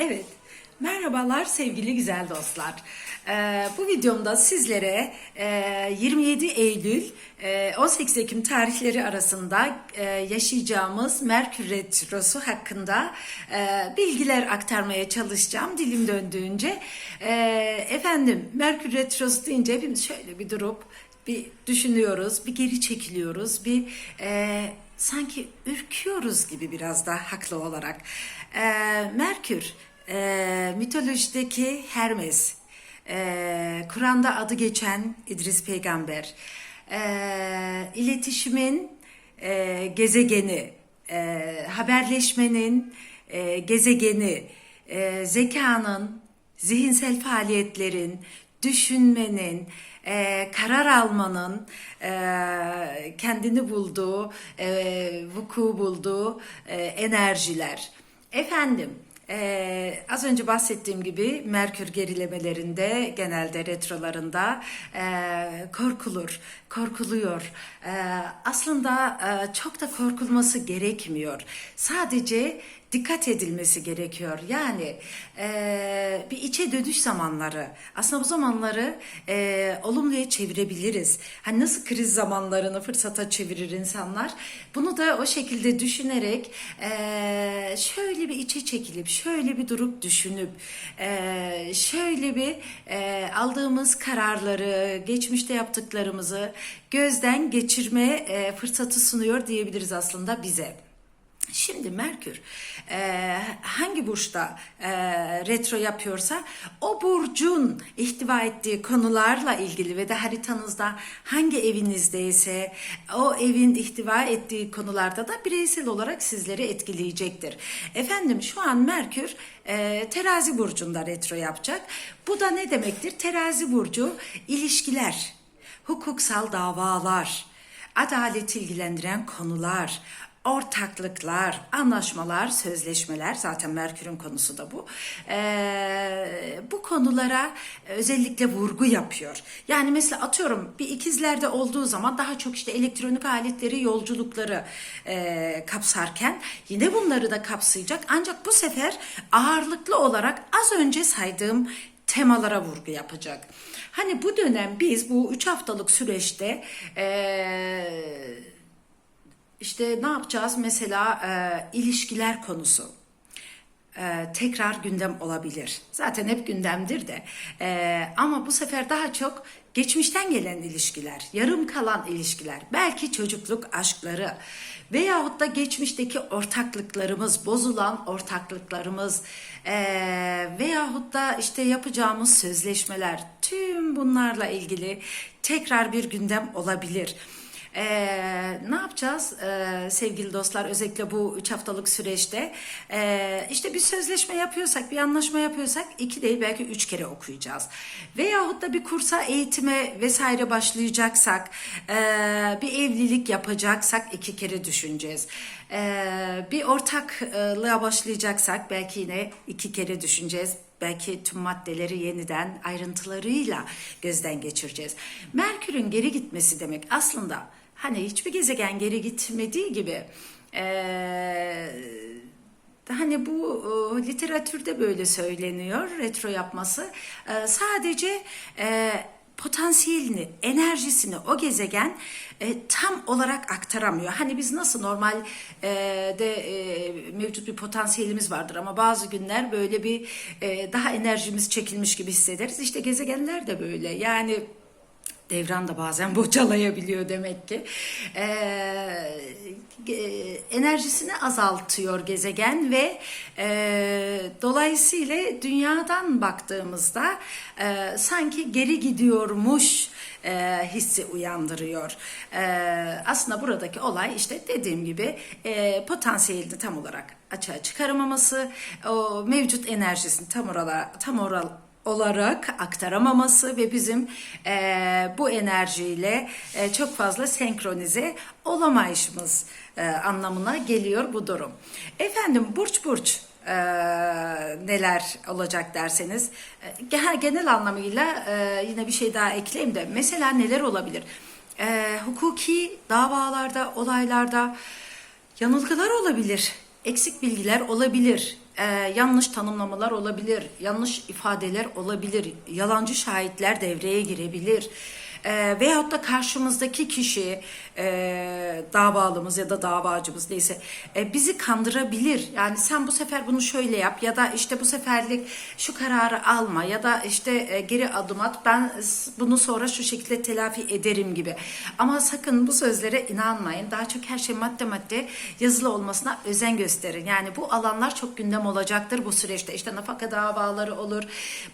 Evet, merhabalar sevgili güzel dostlar. Ee, bu videomda sizlere e, 27 Eylül e, 18 Ekim tarihleri arasında e, yaşayacağımız Merkür Retrosu hakkında e, bilgiler aktarmaya çalışacağım dilim döndüğünce. E, efendim Merkür Retrosu deyince hepimiz şöyle bir durup bir düşünüyoruz, bir geri çekiliyoruz, bir e, sanki ürküyoruz gibi biraz da haklı olarak. E, Merkür, e, mitolojideki Hermes, e, Kur'an'da adı geçen İdris Peygamber, e, iletişimin e, gezegeni, e, haberleşmenin e, gezegeni, e, zekanın, zihinsel faaliyetlerin, düşünmenin, e, karar almanın e, kendini bulduğu, e, vuku bulduğu e, enerjiler. Efendim, ee, az önce bahsettiğim gibi Merkür gerilemelerinde genelde retrolarında e, korkulur, korkuluyor. E, aslında e, çok da korkulması gerekmiyor. Sadece dikkat edilmesi gerekiyor. Yani e, bir içe dönüş zamanları. Aslında bu zamanları e, olumluya çevirebiliriz. Hani nasıl kriz zamanlarını fırsata çevirir insanlar. Bunu da o şekilde düşünerek e, şöyle bir içe çekilip, şöyle bir durup düşünüp, e, şöyle bir e, aldığımız kararları, geçmişte yaptıklarımızı gözden geçirme e, fırsatı sunuyor diyebiliriz aslında bize. Şimdi Merkür e, hangi burçta e, retro yapıyorsa o burcun ihtiva ettiği konularla ilgili ve de haritanızda hangi evinizdeyse o evin ihtiva ettiği konularda da bireysel olarak sizleri etkileyecektir. Efendim şu an Merkür e, terazi burcunda retro yapacak. Bu da ne demektir? Terazi burcu ilişkiler, hukuksal davalar, adaleti ilgilendiren konular, ortaklıklar, anlaşmalar, sözleşmeler zaten Merkür'ün konusu da bu. Ee, bu konulara özellikle vurgu yapıyor. Yani mesela atıyorum bir ikizlerde olduğu zaman daha çok işte elektronik aletleri, yolculukları e, kapsarken yine bunları da kapsayacak. Ancak bu sefer ağırlıklı olarak az önce saydığım temalara vurgu yapacak. Hani bu dönem biz bu 3 haftalık süreçte eee işte ne yapacağız? Mesela e, ilişkiler konusu e, tekrar gündem olabilir. Zaten hep gündemdir de. E, ama bu sefer daha çok geçmişten gelen ilişkiler, yarım kalan ilişkiler, belki çocukluk aşkları veyahut da geçmişteki ortaklıklarımız, bozulan ortaklıklarımız e, veyahut da işte yapacağımız sözleşmeler, tüm bunlarla ilgili tekrar bir gündem olabilir. Ee, ne yapacağız ee, sevgili dostlar özellikle bu 3 haftalık süreçte? Ee, işte bir sözleşme yapıyorsak bir anlaşma yapıyorsak iki değil belki üç kere okuyacağız. Veyahut da bir kursa eğitime vesaire başlayacaksak ee, bir evlilik yapacaksak iki kere düşüneceğiz. Ee, bir ortaklığa başlayacaksak belki yine iki kere düşüneceğiz. Belki tüm maddeleri yeniden ayrıntılarıyla gözden geçireceğiz. Merkür'ün geri gitmesi demek aslında hani hiçbir gezegen geri gitmediği gibi ee, hani bu e, literatürde böyle söyleniyor retro yapması e, sadece e, potansiyelini, enerjisini o gezegen e, tam olarak aktaramıyor. Hani biz nasıl normal e, de e, mevcut bir potansiyelimiz vardır ama bazı günler böyle bir e, daha enerjimiz çekilmiş gibi hissederiz. İşte gezegenler de böyle. Yani devran da bazen bocalayabiliyor demek ki. Ee, enerjisini azaltıyor gezegen ve e, dolayısıyla dünyadan baktığımızda e, sanki geri gidiyormuş e, hissi uyandırıyor. E, aslında buradaki olay işte dediğim gibi e, potansiyelini tam olarak açığa çıkaramaması, o mevcut enerjisini tam orala, tam oral olarak aktaramaması ve bizim e, bu enerjiyle e, çok fazla senkronize olamayışımız e, anlamına geliyor bu durum. Efendim burç burç e, neler olacak derseniz e, genel anlamıyla e, yine bir şey daha ekleyeyim de mesela neler olabilir? E, hukuki davalarda, olaylarda yanılgılar olabilir, eksik bilgiler olabilir e, yanlış tanımlamalar olabilir, yanlış ifadeler olabilir, yalancı şahitler devreye girebilir. E, veyahut da karşımızdaki kişi e, davalımız ya da davacımız neyse e, bizi kandırabilir. Yani sen bu sefer bunu şöyle yap ya da işte bu seferlik şu kararı alma ya da işte e, geri adım at ben bunu sonra şu şekilde telafi ederim gibi. Ama sakın bu sözlere inanmayın. Daha çok her şey madde madde yazılı olmasına özen gösterin. Yani bu alanlar çok gündem olacaktır bu süreçte. İşte nafaka davaları olur,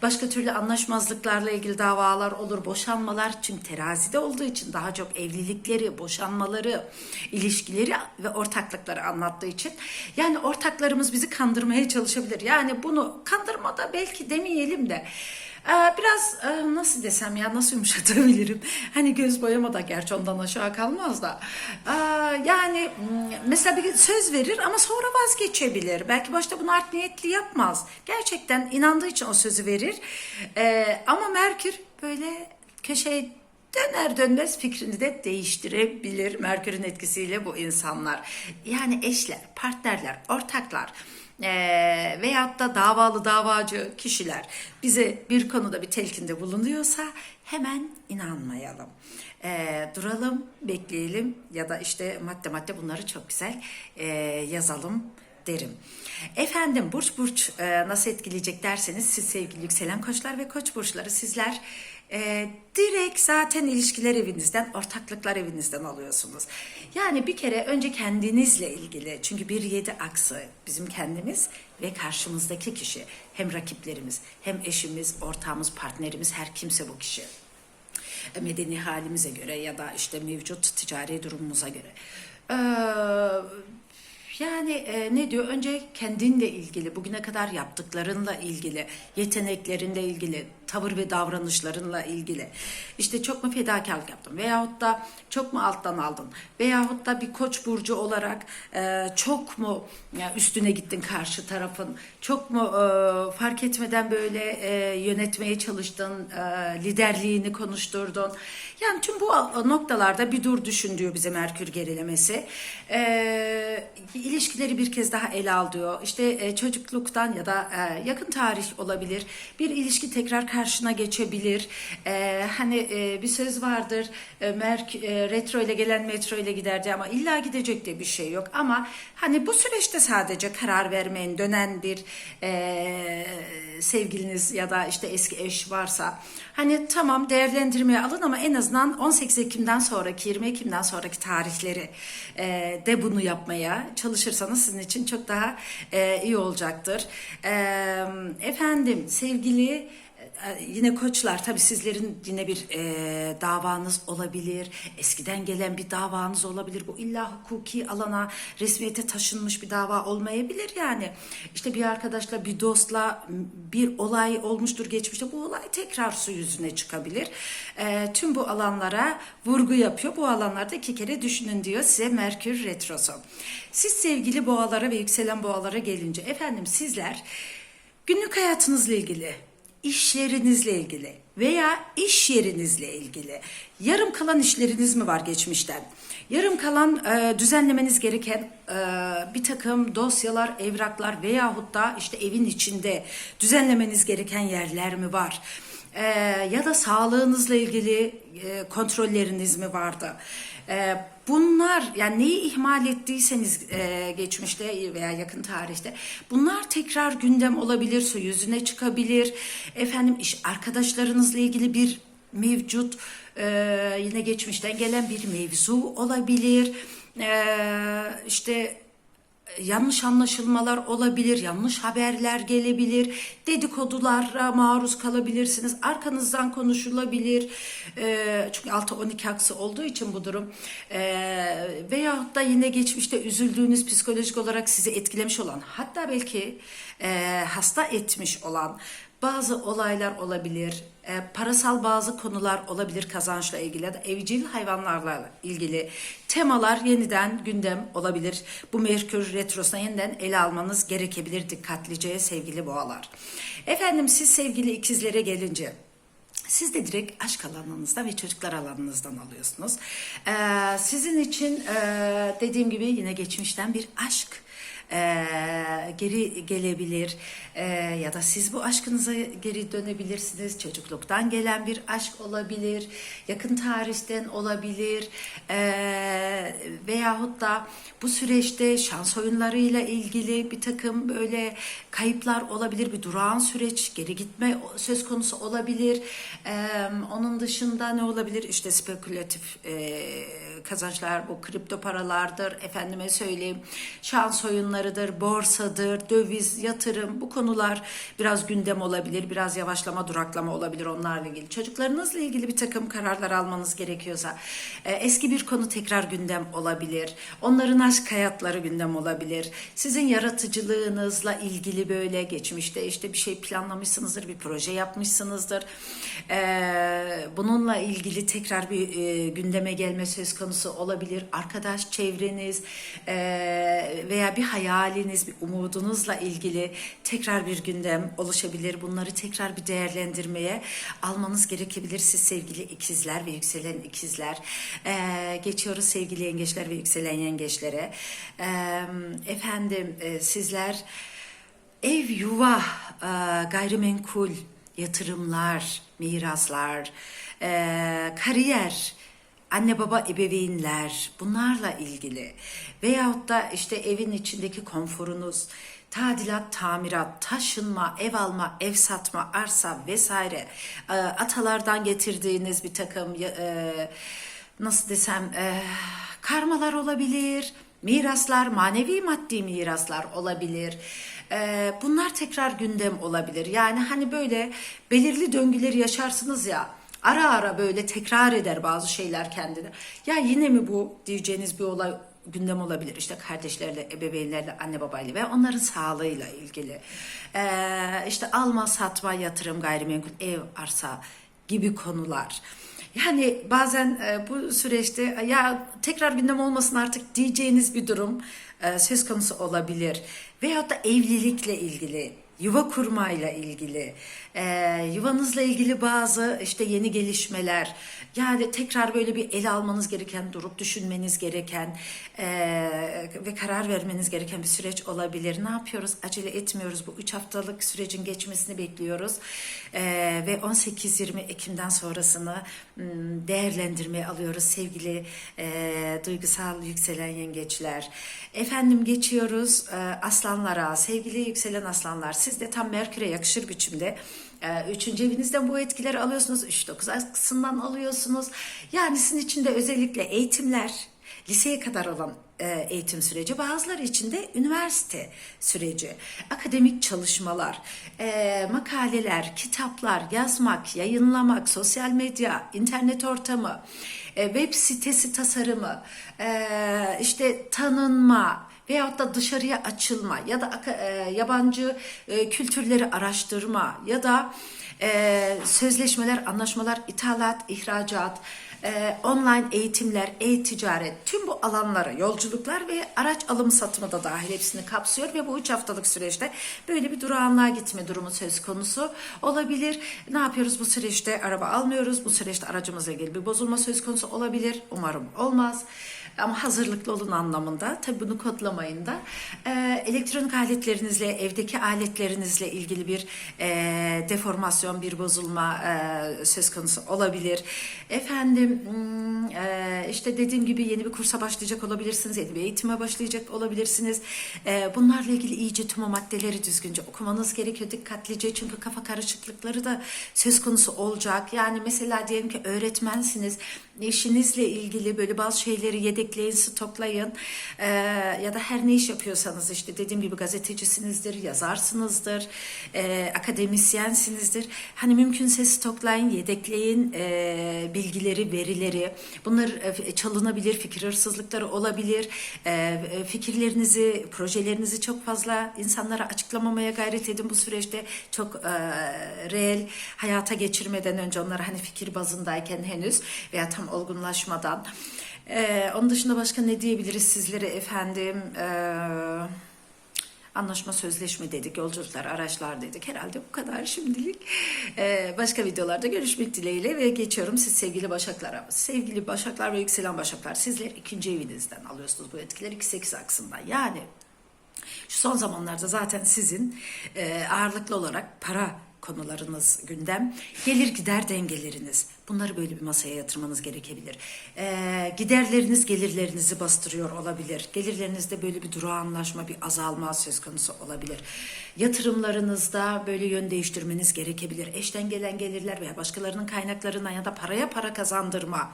başka türlü anlaşmazlıklarla ilgili davalar olur, boşanmalar çünkü terazide olduğu için daha çok evlilikleri, boşanmaları, ilişkileri ve ortaklıkları anlattığı için yani ortaklarımız bizi kandırmaya çalışabilir. Yani bunu kandırmada belki demeyelim de ee, Biraz e, nasıl desem ya nasıl yumuşatabilirim? Hani göz boyama da gerçi ondan aşağı kalmaz da. Ee, Yani m, mesela bir söz verir ama sonra vazgeçebilir. Belki başta bunu art niyetli yapmaz. Gerçekten inandığı için o sözü verir. Ama Merkür böyle köşeye döner dönmez fikrini de değiştirebilir Merkür'ün etkisiyle bu insanlar. Yani eşler, partnerler, ortaklar eee veyahut da davalı davacı kişiler bize bir konuda bir telkinde bulunuyorsa hemen inanmayalım. Eee, duralım, bekleyelim ya da işte madde madde bunları çok güzel eee, yazalım derim. Efendim burç burç e, nasıl etkileyecek derseniz siz sevgili yükselen koçlar ve koç burçları sizler e, direkt zaten ilişkiler evinizden, ortaklıklar evinizden alıyorsunuz. Yani bir kere önce kendinizle ilgili çünkü bir yedi aksı bizim kendimiz ve karşımızdaki kişi hem rakiplerimiz hem eşimiz, ortağımız, partnerimiz her kimse bu kişi medeni halimize göre ya da işte mevcut ticari durumumuza göre. Ee, yani e, ne diyor? Önce kendinle ilgili, bugüne kadar yaptıklarınla ilgili, yeteneklerinle ilgili, tavır ve davranışlarınla ilgili. İşte çok mu fedakarlık yaptın veyahut da çok mu alttan aldın veyahut da bir koç burcu olarak e, çok mu ya üstüne gittin karşı tarafın, çok mu e, fark etmeden böyle e, yönetmeye çalıştın, e, liderliğini konuşturdun. Yani tüm bu noktalarda bir dur düşün diyor bize Merkür gerilemesi. E, ilişkileri bir kez daha ele al diyor. İşte e, çocukluktan ya da e, yakın tarih olabilir. Bir ilişki tekrar karşına geçebilir. E, hani e, bir söz vardır. E, Merk e, retro ile gelen metro ile gider diye ama illa gidecek diye bir şey yok. Ama hani bu süreçte sadece karar vermeyin. Dönen bir e, sevgiliniz ya da işte eski eş varsa hani tamam değerlendirmeye alın ama en azından 18 Ekim'den sonraki 20 Ekim'den sonraki tarihleri e, de bunu yapmaya çalışırsanız sizin için çok daha e, iyi olacaktır. E, efendim sevgili Yine koçlar tabii sizlerin yine bir e, davanız olabilir. Eskiden gelen bir davanız olabilir. Bu illa hukuki alana resmiyete taşınmış bir dava olmayabilir yani. İşte bir arkadaşla bir dostla bir olay olmuştur geçmişte. Bu olay tekrar su yüzüne çıkabilir. E, tüm bu alanlara vurgu yapıyor. Bu alanlarda iki kere düşünün diyor size Merkür Retrosu. Siz sevgili boğalara ve yükselen boğalara gelince efendim sizler günlük hayatınızla ilgili işlerinizle ilgili veya iş yerinizle ilgili yarım kalan işleriniz mi var geçmişten? Yarım kalan e, düzenlemeniz gereken e, bir takım dosyalar, evraklar veyahut da işte evin içinde düzenlemeniz gereken yerler mi var? E, ya da sağlığınızla ilgili e, kontrolleriniz mi vardı? E, bunlar yani neyi ihmal ettiyseniz e, geçmişte veya yakın tarihte bunlar tekrar gündem olabilir, su yüzüne çıkabilir. Efendim iş arkadaşlarınızla ilgili bir mevcut e, yine geçmişten gelen bir mevzu olabilir. E, işte yanlış anlaşılmalar olabilir, yanlış haberler gelebilir, dedikodulara maruz kalabilirsiniz, arkanızdan konuşulabilir. Ee, çünkü 6-12 aksı olduğu için bu durum. Ee, veyahut da yine geçmişte üzüldüğünüz psikolojik olarak sizi etkilemiş olan, hatta belki e, hasta etmiş olan bazı olaylar olabilir, e, parasal bazı konular olabilir kazançla ilgili ya da evcil hayvanlarla ilgili temalar yeniden gündem olabilir. Bu Merkür Retrosu'na yeniden ele almanız gerekebilir dikkatlice sevgili boğalar. Efendim siz sevgili ikizlere gelince... Siz de direkt aşk alanınızda ve çocuklar alanınızdan alıyorsunuz. Ee, sizin için e, dediğim gibi yine geçmişten bir aşk e, geri gelebilir E, ya da siz bu aşkınıza geri dönebilirsiniz. Çocukluktan gelen bir aşk olabilir, yakın tarihten olabilir e, veyahut da bu süreçte şans oyunlarıyla ilgili bir takım böyle kayıplar olabilir, bir durağan süreç, geri gitme söz konusu olabilir. E, onun dışında ne olabilir? İşte spekülatif e, kazançlar, bu kripto paralardır, efendime söyleyeyim, şans oyunlarıdır, borsadır, döviz, yatırım bu konular biraz gündem olabilir, biraz yavaşlama, duraklama olabilir onlarla ilgili. Çocuklarınızla ilgili bir takım kararlar almanız gerekiyorsa e, eski bir konu tekrar gündem olabilir. Onların aşk hayatları gündem olabilir. Sizin yaratıcılığınızla ilgili böyle geçmişte işte bir şey planlamışsınızdır, bir proje yapmışsınızdır. E, bununla ilgili tekrar bir e, gündeme gelme söz konusu olabilir. Arkadaş çevreniz veya bir hayaliniz, bir umudunuzla ilgili tekrar bir gündem oluşabilir. Bunları tekrar bir değerlendirmeye almanız gerekebilir siz sevgili ikizler ve yükselen ikizler. E, geçiyoruz sevgili yengeçler ve yükselen yengeçlere. E, efendim e, sizler ev, yuva, e, gayrimenkul, yatırımlar, miraslar, e, kariyer, anne baba ebeveynler bunlarla ilgili veyahut da işte evin içindeki konforunuz, tadilat, tamirat, taşınma, ev alma, ev satma, arsa vesaire e, atalardan getirdiğiniz bir takım e, nasıl desem e, karmalar olabilir, miraslar, manevi maddi miraslar olabilir. Bunlar tekrar gündem olabilir. Yani hani böyle belirli döngüleri yaşarsınız ya. Ara ara böyle tekrar eder bazı şeyler kendine. Ya yine mi bu diyeceğiniz bir olay gündem olabilir. İşte kardeşlerle, ebeveynlerle, anne babayla ve onların sağlığıyla ilgili. Ee, işte alma, satma, yatırım, gayrimenkul, ev, arsa gibi konular. Yani bazen e, bu süreçte ya tekrar gündem olmasın artık diyeceğiniz bir durum e, söz konusu olabilir. Veyahut da evlilikle ilgili, yuva kurmayla ilgili, e, yuvanızla ilgili bazı işte yeni gelişmeler, yani tekrar böyle bir ele almanız gereken, durup düşünmeniz gereken e, ve karar vermeniz gereken bir süreç olabilir. Ne yapıyoruz? Acele etmiyoruz. Bu 3 haftalık sürecin geçmesini bekliyoruz. E, ve 18-20 Ekim'den sonrasını m, değerlendirmeye alıyoruz sevgili e, duygusal yükselen yengeçler. Efendim geçiyoruz e, aslanlara. Sevgili yükselen aslanlar siz de tam Merkür'e yakışır biçimde e, Üçüncü evinizden bu etkileri alıyorsunuz. 3-9 kısımdan alıyorsunuz. Yani sizin için de özellikle eğitimler, liseye kadar olan e, eğitim süreci, bazıları için de üniversite süreci, akademik çalışmalar, e, makaleler, kitaplar, yazmak, yayınlamak, sosyal medya, internet ortamı, e, web sitesi tasarımı, e, işte tanınma, veyahut da dışarıya açılma ya da e, yabancı kültürleri araştırma ya da sözleşmeler, anlaşmalar, ithalat, ihracat, e, online eğitimler, e-ticaret, tüm bu alanlara yolculuklar ve araç alım satımı da dahil hepsini kapsıyor ve bu 3 haftalık süreçte böyle bir durağanlığa gitme durumu söz konusu olabilir. Ne yapıyoruz bu süreçte? Araba almıyoruz. Bu süreçte aracımızla ilgili bir bozulma söz konusu olabilir. Umarım olmaz. Ama hazırlıklı olun anlamında. Tabii bunu kodlamayın da. Ee, elektronik aletlerinizle, evdeki aletlerinizle ilgili bir e, deformasyon, bir bozulma e, söz konusu olabilir. Efendim hmm, e, işte dediğim gibi yeni bir kursa başlayacak olabilirsiniz. Yeni bir eğitime başlayacak olabilirsiniz. E, bunlarla ilgili iyice tüm o maddeleri düzgünce okumanız gerekiyor dikkatlice. Çünkü kafa karışıklıkları da söz konusu olacak. Yani mesela diyelim ki öğretmensiniz. işinizle ilgili böyle bazı şeyleri yedekleyin, stoklayın. E, ya da her ne iş yapıyorsanız işte dediğim gibi gazetecisinizdir, yazarsınızdır, e, akademisyensinizdir. Hani mümkünse stoklayın, yedekleyin e, bilgileri, verileri. Bunlar e, çalınabilir, fikir hırsızlıkları olabilir. E, e, fikirlerinizi, projelerinizi çok fazla insanlara açıklamamaya gayret edin bu süreçte. Çok e, reel hayata geçirmeden önce onlara hani fikir bazındayken henüz veya tam olgunlaşmadan. E, onun dışında başka ne diyebiliriz sizlere efendim? Eee Anlaşma sözleşme dedik, yolculuklar, araçlar dedik. Herhalde bu kadar şimdilik. Ee, başka videolarda görüşmek dileğiyle ve geçiyorum siz sevgili Başaklara. Sevgili Başaklar ve yükselen Başaklar sizler ikinci evinizden alıyorsunuz bu etkileri 2-8 aksından. Yani Şu son zamanlarda zaten sizin e, ağırlıklı olarak para konularınız gündem. Gelir gider dengeleriniz. Bunları böyle bir masaya yatırmanız gerekebilir. Ee, giderleriniz gelirlerinizi bastırıyor olabilir. Gelirlerinizde böyle bir durağanlaşma, bir azalma söz konusu olabilir. Yatırımlarınızda böyle yön değiştirmeniz gerekebilir. Eşten gelen gelirler veya başkalarının kaynaklarından ya da paraya para kazandırma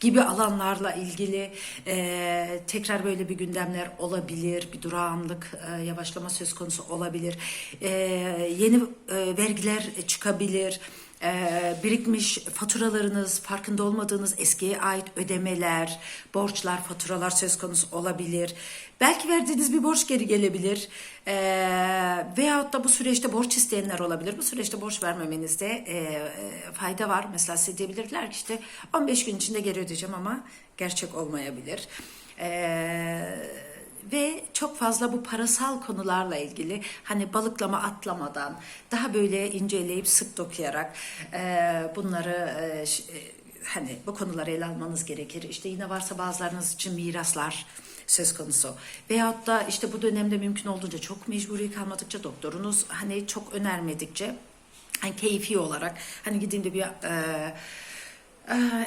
gibi alanlarla ilgili e, tekrar böyle bir gündemler olabilir. Bir durağanlık, e, yavaşlama söz konusu olabilir. E, yeni e, vergiler çıkabilir. Ee, birikmiş faturalarınız, farkında olmadığınız eskiye ait ödemeler, borçlar, faturalar söz konusu olabilir. Belki verdiğiniz bir borç geri gelebilir. Ee, veyahut da bu süreçte borç isteyenler olabilir. Bu süreçte borç vermemenizde e, e, fayda var. Mesela size diyebilirler ki işte 15 gün içinde geri ödeyeceğim ama gerçek olmayabilir. Eee ve çok fazla bu parasal konularla ilgili hani balıklama atlamadan daha böyle inceleyip sık dokuyarak e, bunları e, e, hani bu konuları ele almanız gerekir. İşte yine varsa bazılarınız için miraslar söz konusu. Veyahut da işte bu dönemde mümkün olduğunca çok mecburi kalmadıkça doktorunuz hani çok önermedikçe hani keyfi olarak hani gideyim de bir e,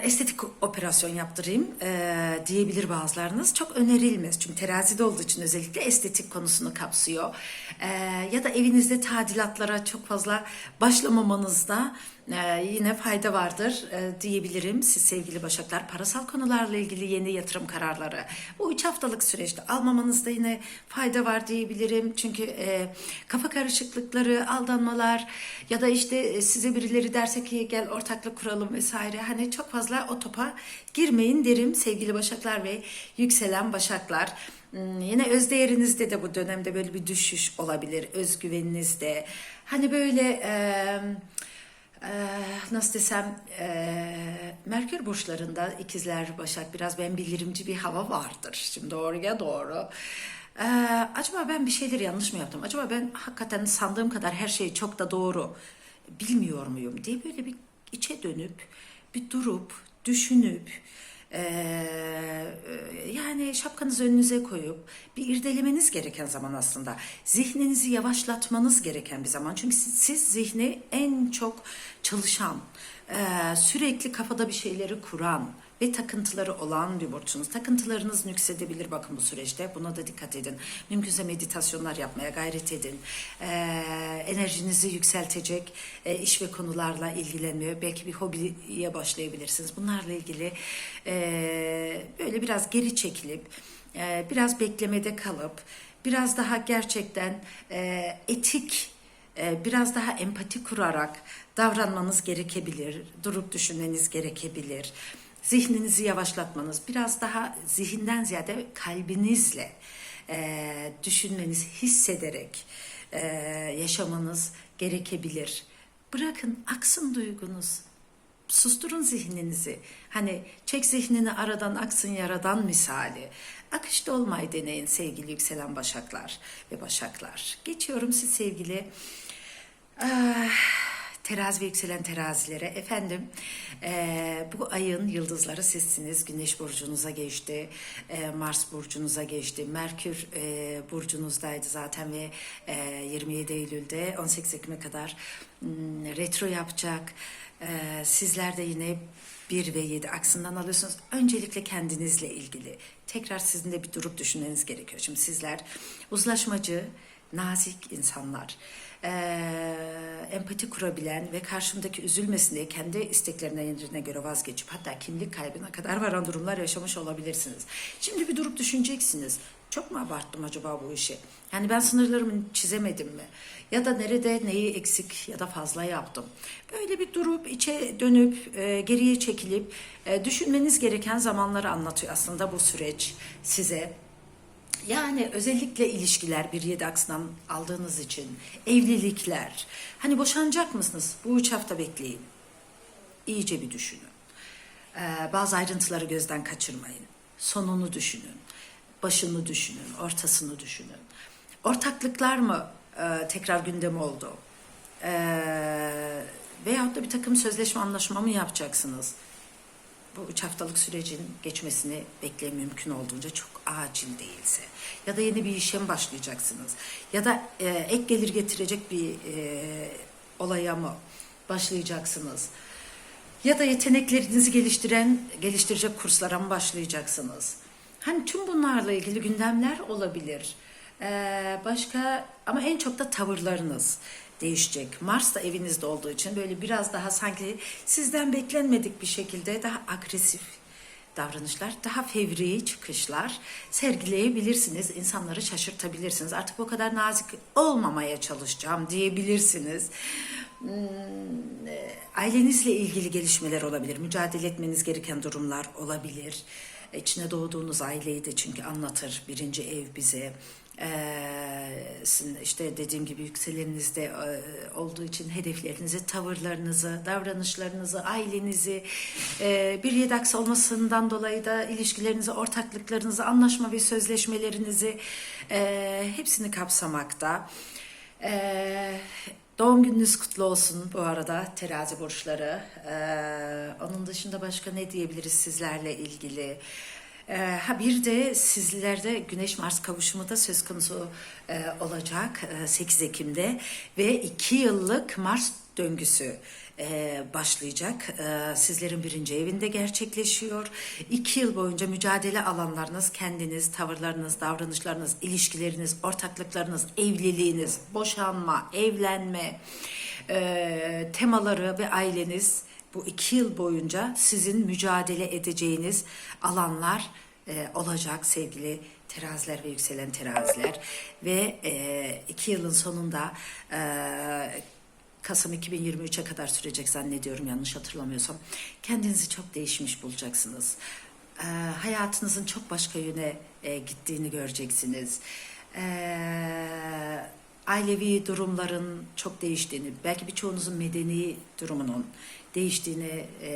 estetik operasyon yaptırayım ee, diyebilir bazılarınız. Çok önerilmez çünkü terazide olduğu için özellikle estetik konusunu kapsıyor. Ee, ya da evinizde tadilatlara çok fazla başlamamanızda e, yine fayda vardır e, diyebilirim. Siz sevgili Başaklar parasal konularla ilgili yeni yatırım kararları bu üç haftalık süreçte almamanızda yine fayda var diyebilirim. Çünkü e, kafa karışıklıkları, aldanmalar ya da işte e, size birileri derse ki gel ortaklık kuralım vesaire hani çok fazla o topa girmeyin derim sevgili Başaklar ve yükselen Başaklar. Hmm, Yine öz değerinizde de bu dönemde böyle bir düşüş olabilir. Özgüveninizde. Hani böyle eee ee, nasıl desem ee, Merkür burçlarında ikizler Başak biraz ben bildirimci bir hava vardır. Şimdi doğruya doğru. Ee, acaba ben bir şeyler yanlış mı yaptım? Acaba ben hakikaten sandığım kadar her şey çok da doğru bilmiyor muyum diye böyle bir içe dönüp bir durup düşünüp ee, yani şapkanızı önünüze koyup bir irdelemeniz gereken zaman aslında. Zihninizi yavaşlatmanız gereken bir zaman. Çünkü siz, siz zihni en çok çalışan, sürekli kafada bir şeyleri kuran ve takıntıları olan bir burçunuz. Takıntılarınız nüksedebilir bakın bu süreçte. Buna da dikkat edin. Mümkünse meditasyonlar yapmaya gayret edin. Ee, enerjinizi yükseltecek e, iş ve konularla ilgilenmiyor. Belki bir hobiye başlayabilirsiniz. Bunlarla ilgili e, böyle biraz geri çekilip e, biraz beklemede kalıp biraz daha gerçekten e, etik e, biraz daha empati kurarak davranmanız gerekebilir, durup düşünmeniz gerekebilir. Zihninizi yavaşlatmanız, biraz daha zihinden ziyade kalbinizle e, düşünmeniz, hissederek e, yaşamanız gerekebilir. Bırakın aksın duygunuz. Susturun zihninizi. Hani çek zihnini aradan aksın yaradan misali. Akışta olmayı deneyin sevgili yükselen başaklar ve başaklar. Geçiyorum siz sevgili ah, terazi ve yükselen terazilere. Efendim eee, bu ayın yıldızları sizsiniz. Güneş burcunuza geçti. eee, Mars burcunuza geçti. Merkür eee, burcunuzdaydı zaten ve eee, 27 Eylül'de 18 Ekim'e kadar hmm, retro yapacak. Eee, sizler de yine 1 ve 7 aksından alıyorsunuz. Öncelikle kendinizle ilgili. Tekrar sizin de bir durup düşünmeniz gerekiyor. Şimdi sizler uzlaşmacı, nazik insanlar, eee, empati kurabilen ve karşımdaki üzülmesin diye kendi isteklerine yerine göre vazgeçip hatta kimlik kaybına kadar varan durumlar yaşamış olabilirsiniz. Şimdi bir durup düşüneceksiniz. Çok mu abarttım acaba bu işi? Yani ben sınırlarımı çizemedim mi? Ya da nerede neyi eksik ya da fazla yaptım? Böyle bir durup içe dönüp e, geriye çekilip e, düşünmeniz gereken zamanları anlatıyor aslında bu süreç size. Yani özellikle ilişkiler bir yedi aldığınız için, evlilikler. Hani boşanacak mısınız? Bu üç hafta bekleyin. İyice bir düşünün. Ee, bazı ayrıntıları gözden kaçırmayın. Sonunu düşünün. Başını düşünün. Ortasını düşünün. Ortaklıklar mı e, tekrar gündem oldu? Ee, veyahut da bir takım sözleşme anlaşma mı yapacaksınız? Bu üç haftalık sürecin geçmesini bekleyin mümkün olduğunca çok acil değilse ya da yeni bir işe mi başlayacaksınız ya da e, ek gelir getirecek bir e, olaya mı başlayacaksınız ya da yeteneklerinizi geliştiren geliştirecek kurslara mı başlayacaksınız? Hani tüm bunlarla ilgili gündemler olabilir. Ee, başka ama en çok da tavırlarınız değişecek. Mars da evinizde olduğu için böyle biraz daha sanki sizden beklenmedik bir şekilde daha agresif davranışlar, daha fevri çıkışlar sergileyebilirsiniz. İnsanları şaşırtabilirsiniz. Artık bu kadar nazik olmamaya çalışacağım diyebilirsiniz. Hmm, e, ailenizle ilgili gelişmeler olabilir. Mücadele etmeniz gereken durumlar olabilir. İçine doğduğunuz aileyi de çünkü anlatır birinci ev bize. Ee, işte dediğim gibi yükselenizde olduğu için hedeflerinizi, tavırlarınızı, davranışlarınızı, ailenizi, bir yedaks olmasından dolayı da ilişkilerinizi, ortaklıklarınızı, anlaşma ve sözleşmelerinizi hepsini kapsamakta. Doğum gününüz kutlu olsun bu arada terazi burçları. Onun dışında başka ne diyebiliriz sizlerle ilgili? Ee, ha bir de sizlerde Güneş Mars kavuşumu da söz konusu e, olacak e, 8 Ekim'de ve 2 yıllık Mars döngüsü e, başlayacak. E, sizlerin birinci evinde gerçekleşiyor. İki yıl boyunca mücadele alanlarınız, kendiniz, tavırlarınız, davranışlarınız, ilişkileriniz, ortaklıklarınız, evliliğiniz, boşanma, evlenme e, temaları ve aileniz bu iki yıl boyunca sizin mücadele edeceğiniz alanlar e, olacak sevgili teraziler ve yükselen teraziler ve e, iki yılın sonunda e, Kasım 2023'e kadar sürecek zannediyorum yanlış hatırlamıyorsam. Kendinizi çok değişmiş bulacaksınız. Ee, hayatınızın çok başka yöne e, gittiğini göreceksiniz. Ee, ailevi durumların çok değiştiğini, belki birçoğunuzun medeni durumunun değiştiğini e,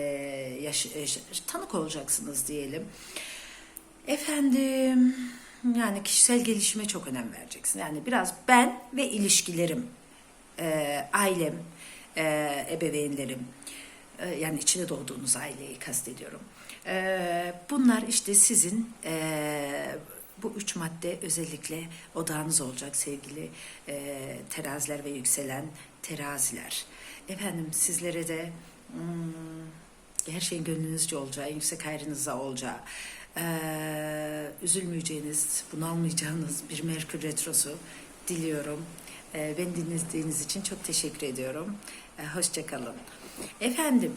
yaş- e, tanık olacaksınız diyelim. Efendim, yani kişisel gelişime çok önem vereceksin. Yani biraz ben ve ilişkilerim e, ailem, e, ebeveynlerim, e, yani içine doğduğunuz aileyi kastediyorum. E, bunlar işte sizin e, bu üç madde özellikle odağınız olacak sevgili e, teraziler ve yükselen teraziler. Efendim sizlere de her şeyin gönlünüzce olacağı, yüksek hayrınıza olacağı, e, üzülmeyeceğiniz, bunalmayacağınız bir Merkür Retrosu diliyorum. E, beni dinlediğiniz için çok teşekkür ediyorum. E, Hoşçakalın. Efendim,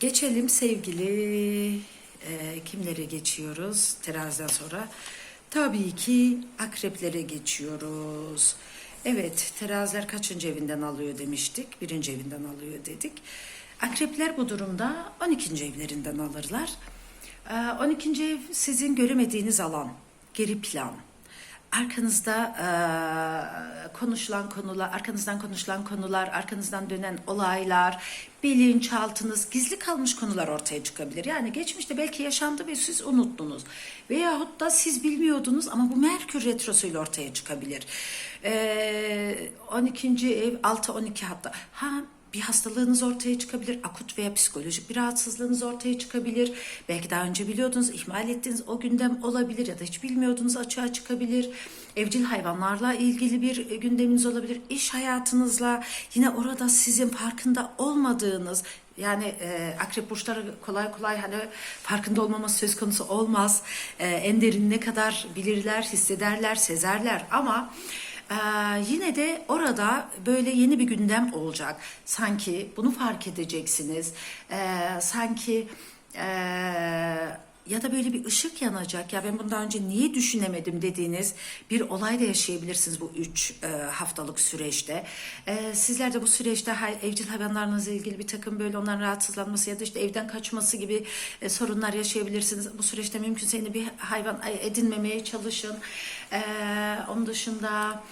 geçelim sevgili e, kimlere geçiyoruz teraziden sonra? Tabii ki akreplere geçiyoruz. Evet, teraziler kaçıncı evinden alıyor demiştik? Birinci evinden alıyor dedik. Akrepler bu durumda 12. evlerinden alırlar. Ee, 12. ev sizin göremediğiniz alan, geri plan. Arkanızda eee, konuşulan konular, arkanızdan konuşulan konular, arkanızdan dönen olaylar, bilinçaltınız, gizli kalmış konular ortaya çıkabilir. Yani geçmişte belki yaşandı ve siz unuttunuz. Veyahut da siz bilmiyordunuz ama bu Merkür Retrosu'yla ortaya çıkabilir. Eee 12. ev 6-12 hatta. Ha bir hastalığınız ortaya çıkabilir. Akut veya psikolojik bir rahatsızlığınız ortaya çıkabilir. Belki daha önce biliyordunuz, ihmal ettiğiniz o gündem olabilir ya da hiç bilmiyordunuz açığa çıkabilir. Evcil hayvanlarla ilgili bir e, gündeminiz olabilir. İş hayatınızla yine orada sizin farkında olmadığınız yani e, akrep burçları kolay kolay hani farkında olmaması söz konusu olmaz. E, en derin ne kadar bilirler, hissederler, sezerler ama ee, yine de orada böyle yeni bir gündem olacak. Sanki bunu fark edeceksiniz. Ee, sanki e, ya da böyle bir ışık yanacak. Ya ben bundan önce niye düşünemedim dediğiniz bir olay da yaşayabilirsiniz bu üç e, haftalık süreçte. E, sizler de bu süreçte evcil hayvanlarınızla ilgili bir takım böyle onların rahatsızlanması ya da işte evden kaçması gibi e, sorunlar yaşayabilirsiniz. Bu süreçte mümkünse yeni bir hayvan edinmemeye çalışın. E, onun dışında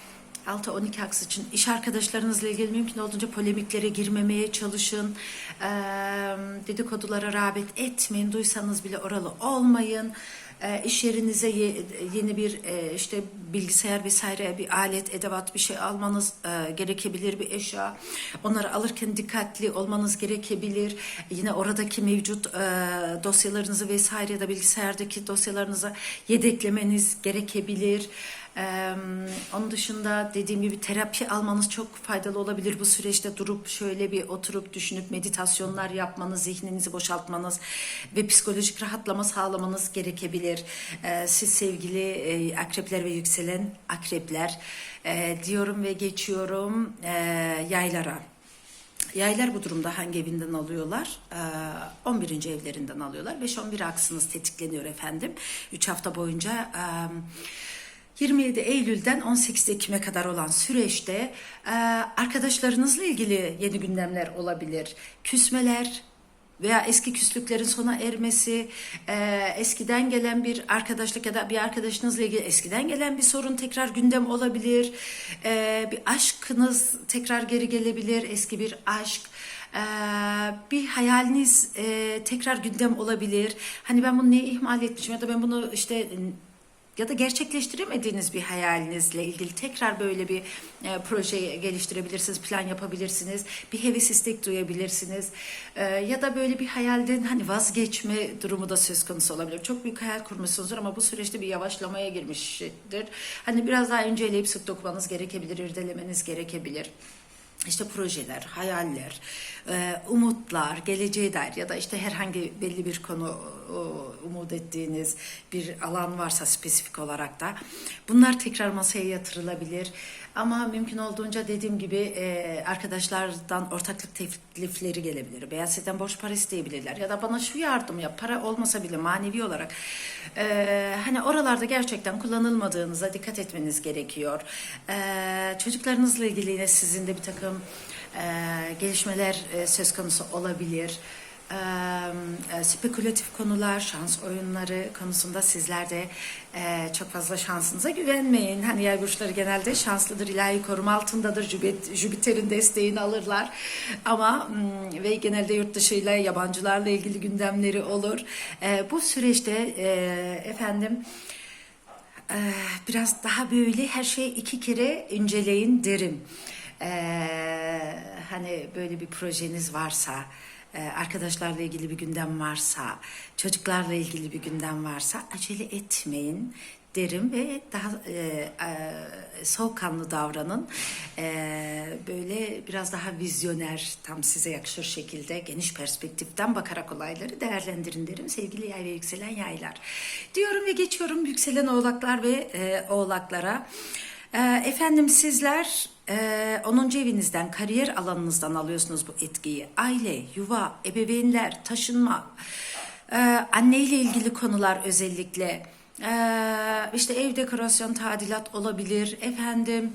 6-12 aks için iş arkadaşlarınızla ilgili mümkün olduğunca polemiklere girmemeye çalışın. Ee, dedikodulara rağbet etmeyin. Duysanız bile oralı olmayın. e, iş yerinize ye- yeni bir e, işte bilgisayar vesaire bir alet, edevat bir şey almanız e, gerekebilir bir eşya. Onları alırken dikkatli olmanız gerekebilir. Yine oradaki mevcut e, dosyalarınızı vesaire ya da bilgisayardaki dosyalarınızı yedeklemeniz gerekebilir. Onun dışında dediğim gibi terapi almanız çok faydalı olabilir bu süreçte durup şöyle bir oturup düşünüp meditasyonlar yapmanız, zihninizi boşaltmanız ve psikolojik rahatlama sağlamanız gerekebilir. Siz sevgili e, akrepler ve yükselen akrepler e, diyorum ve geçiyorum e, yaylara. Yaylar bu durumda hangi evinden alıyorlar? Ee, 11. evlerinden alıyorlar. 5-11 aksınız tetikleniyor efendim. 3 hafta boyunca e, 27 Eylül'den 18 Ekim'e kadar olan süreçte e, arkadaşlarınızla ilgili yeni gündemler olabilir. Küsmeler, veya eski küslüklerin sona ermesi, e, eskiden gelen bir arkadaşlık ya da bir arkadaşınızla ilgili eskiden gelen bir sorun tekrar gündem olabilir, E, bir aşkınız tekrar geri gelebilir, eski bir aşk. E, bir hayaliniz e, tekrar gündem olabilir. Hani ben bunu niye ihmal etmişim ya da ben bunu işte ya da gerçekleştiremediğiniz bir hayalinizle ilgili tekrar böyle bir e, proje geliştirebilirsiniz, plan yapabilirsiniz, bir heves istek duyabilirsiniz E, ya da böyle bir hayalden hani vazgeçme durumu da söz konusu olabilir. Çok büyük hayal kurmuşsunuzdur ama bu süreçte bir yavaşlamaya girmiştir. Hani biraz daha önceleyip sık dokumanız gerekebilir, irdelemeniz gerekebilir. İşte projeler, hayaller, e, umutlar, geleceğe dair ya da işte herhangi belli bir konu umut ettiğiniz bir alan varsa spesifik olarak da bunlar tekrar masaya yatırılabilir. Ama mümkün olduğunca dediğim gibi e, arkadaşlardan ortaklık teklifleri gelebilir. Beyaz Set'ten borç para isteyebilirler ya da bana şu yardım yap para olmasa bile manevi olarak e, hani oralarda gerçekten kullanılmadığınıza dikkat etmeniz gerekiyor. E, çocuklarınızla ilgili yine sizin de bir takım e, gelişmeler e, söz konusu olabilir. Ee, e, spekülatif konular, şans oyunları konusunda sizler de e, çok fazla şansınıza güvenmeyin. Hani yay burçları genelde şanslıdır, ilahi koruma altındadır, Jüpit- Jüpiter'in desteğini alırlar. Ama mm, ve genelde yurt dışıyla, yabancılarla ilgili gündemleri olur. E, bu süreçte e, efendim ee, biraz daha böyle her şeyi iki kere inceleyin derim. Ee, hani böyle bir projeniz varsa, e, arkadaşlarla ilgili bir gündem varsa, çocuklarla ilgili bir gündem varsa acele etmeyin derim ve daha e, e, soğukkanlı davranın. E, böyle biraz daha vizyoner, tam size yakışır şekilde geniş perspektiften bakarak olayları değerlendirin derim sevgili yay ve yükselen yaylar. Diyorum ve geçiyorum yükselen oğlaklar ve e, oğlaklara. E, efendim sizler e, 10. evinizden, kariyer alanınızdan alıyorsunuz bu etkiyi. Aile, yuva, ebeveynler, taşınma, e, anneyle ilgili konular özellikle. Ee, işte ev dekorasyon tadilat olabilir efendim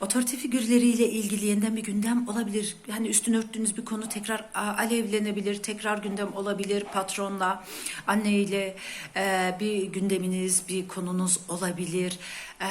otorite figürleriyle ilgili yeniden bir gündem olabilir. Yani üstünü örttüğünüz bir konu tekrar alevlenebilir, tekrar gündem olabilir. Patronla, anneyle e, bir gündeminiz, bir konunuz olabilir. E,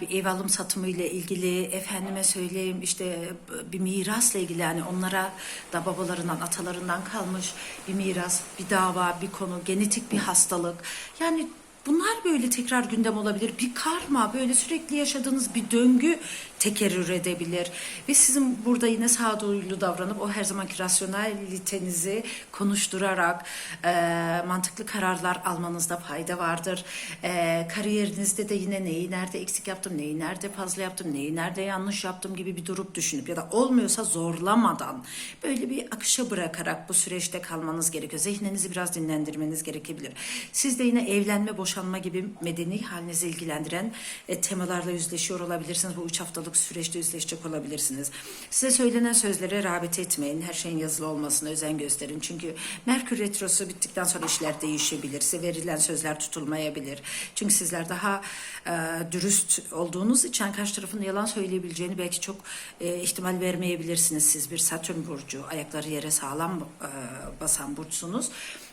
bir ev alım satımı ile ilgili, efendime söyleyeyim işte bir mirasla ilgili yani onlara da babalarından, atalarından kalmış bir miras, bir dava, bir konu, genetik bir hastalık. Yani Bunlar böyle tekrar gündem olabilir. Bir karma, böyle sürekli yaşadığınız bir döngü tekerrür edebilir. Ve sizin burada yine sağduyulu davranıp o her zamanki rasyonelitenizi konuşturarak e, mantıklı kararlar almanızda fayda vardır. E, kariyerinizde de yine neyi nerede eksik yaptım, neyi nerede fazla yaptım, neyi nerede yanlış yaptım gibi bir durup düşünüp ya da olmuyorsa zorlamadan böyle bir akışa bırakarak bu süreçte kalmanız gerekiyor. Zihninizi biraz dinlendirmeniz gerekebilir. Siz de yine evlenme, boşanma gibi medeni halinizi ilgilendiren e, temalarla yüzleşiyor olabilirsiniz. Bu üç haftalık süreçte yüzleşecek olabilirsiniz. Size söylenen sözlere rağbet etmeyin. Her şeyin yazılı olmasına özen gösterin. Çünkü Merkür Retrosu bittikten sonra işler değişebilir. Size verilen sözler tutulmayabilir. Çünkü sizler daha e, dürüst olduğunuz için karşı tarafın yalan söyleyebileceğini belki çok e, ihtimal vermeyebilirsiniz. Siz bir Satürn burcu, ayakları yere sağlam e, basan burçsunuz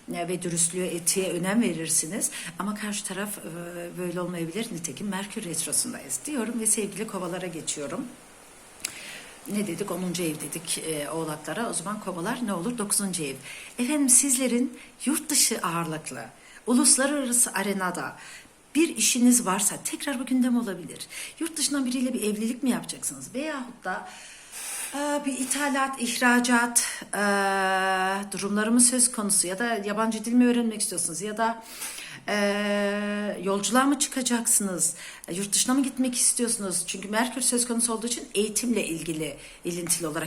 ve dürüstlüğe, etiğe önem verirsiniz. Ama karşı taraf e, böyle olmayabilir. Nitekim Merkür Retrosu'ndayız diyorum ve sevgili kovalara geçiyorum. Ne dedik? 10. ev dedik e, oğlaklara. O zaman kovalar ne olur? 9. ev. Efendim sizlerin yurt dışı ağırlıklı uluslararası arenada bir işiniz varsa tekrar bu gündem olabilir. Yurt dışından biriyle bir evlilik mi yapacaksınız? Veyahut da bir ithalat, ihracat ee, durumları mı söz konusu. Ya da yabancı dil mi öğrenmek istiyorsunuz? Ya da ee, yolculuğa mı çıkacaksınız, E, yurt dışına mı gitmek istiyorsunuz? Çünkü Merkür söz konusu olduğu için eğitimle ilgili ilintili olarak